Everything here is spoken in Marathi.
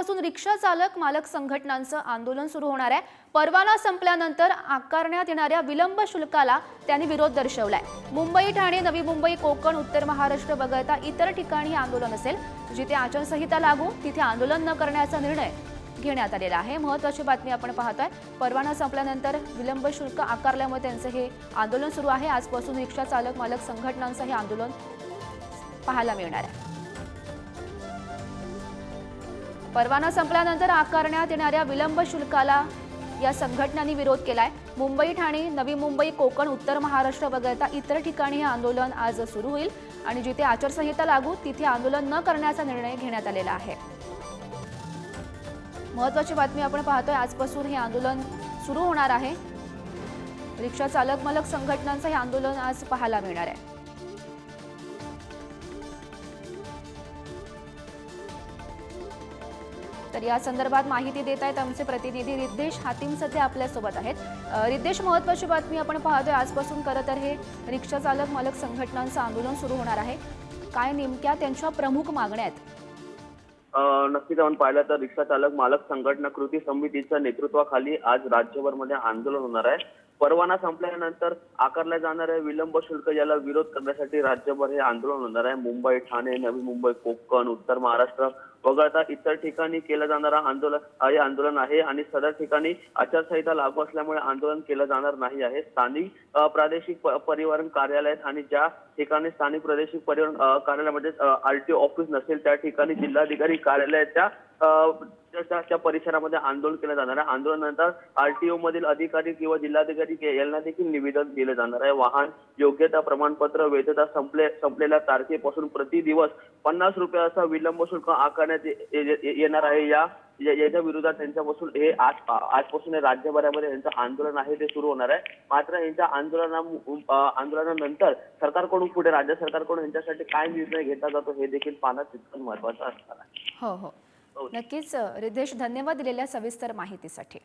आजपासून रिक्षा चालक मालक संघटनांचं आंदोलन सुरू होणार आहे. परवाना संपल्यानंतर आकारण्यात येणाऱ्या विलंब शुल्काला त्यांनी विरोध दर्शवलाय. मुंबई ठाणे नवी मुंबई कोकण उत्तर महाराष्ट्र वगळता इतर ठिकाणी आंदोलन असेल. जिथे आचारसंहिता लागू तिथे आंदोलन न करण्याचा निर्णय घेण्यात आलेला आहे. महत्वाची बातमी आपण पाहतोय. परवाना संपल्यानंतर विलंब शुल्क आकारल्यामुळे त्यांचं हे आंदोलन सुरू आहे. आजपासून रिक्षा चालक मालक संघटनांचं हे आंदोलन पाहायला मिळणार आहे. परवाना संपल्यानंतर आकारण्यात येणाऱ्या विलंब शुल्काला या संघटनांनी विरोध केलाय. मुंबई ठाणे नवी मुंबई कोकण उत्तर महाराष्ट्र वगळता इतर ठिकाणी हे आंदोलन आज सुरू होईल आणि जिथे आचारसंहिता लागू तिथे आंदोलन न करण्याचा निर्णय घेण्यात आलेला आहे. महत्वाची बातमी आपण पाहतोय आजपासून हे आंदोलन सुरू होणार आहे. रिक्षा चालक मालक संघटनांचं हे आंदोलन आज पाहायला मिळणार आहे. तर या संदर्भात माहिती देत आहेत आमचे प्रतिनिधी रिद्धेश हातीम सध्या आपल्यासोबत आहेत. अ, रिद्धेश महत्वाची बातमी आपण पाहतोय. आजपासून खरं तर हे रिक्षा चालक मालक संघटनांचं आंदोलन सुरू होणार आहे. काय नेमक्या त्यांच्या प्रमुख मागण्या आहेत? नक्की नक्कीच आपण पाहिलं तर रिक्षा चालक मालक संघटना कृती समितीच्या नेतृत्वाखाली आज राज्यभरमध्ये आंदोलन होणार आहे. परवाना संपल्यानंतर आकारल्या जाणाऱ्या विलंब शुल्क याला विरोध करण्यासाठी राज्यभर हे आंदोलन होणार आहे. मुंबई ठाणे नवी मुंबई कोकण उत्तर महाराष्ट्र वगळता इतर ठिकाणी केलं जाणारं आंदोलन हे आंदोलन आहे आणि सदर ठिकाणी आचारसंहिता लागू असल्यामुळे आंदोलन केलं जाणार नाही आहे. स्थानिक प्रादेशिक परिवहन कार्यालयात आणि ज्या ठिकाणी स्थानिक प्रादेशिक परिवहन कार्यालयामध्ये आरटीओ ऑफिस नसेल त्या ठिकाणी जिल्हाधिकारी कार्यालयाच्या त्या- परिसरामध्ये आंदोलन केलं जाणार आहे. आंदोलनानंतर आरटीओ मधील अधिकारी किंवा जिल्हाधिकारी यांना देखील निवेदन दिलं जाणार आहे. वाहन योग्यता प्रमाणपत्र वैधता संपले संपलेल्या तारखेपासून प्रति दिवस पन्नास रुपये असा विलंब शुल्क आकारण्यात येणार आहे. या याच्या विरोधात त्यांच्यापासून हे आज आजपासून राज्यभरामध्ये यांचं आंदोलन आहे ते सुरू होणार आहे. मात्र यांच्या आंदोलना आंदोलनानंतर सरकारकडून पुढे राज्य सरकारकडून यांच्यासाठी काय निर्णय घेतला जातो हे देखील पाहणं तितकं महत्वाचं असणार आहे. हो हो. नक्कीच अ, रिद्धेश धन्यवाद दिलेल्या सविस्तर माहितीसाठी.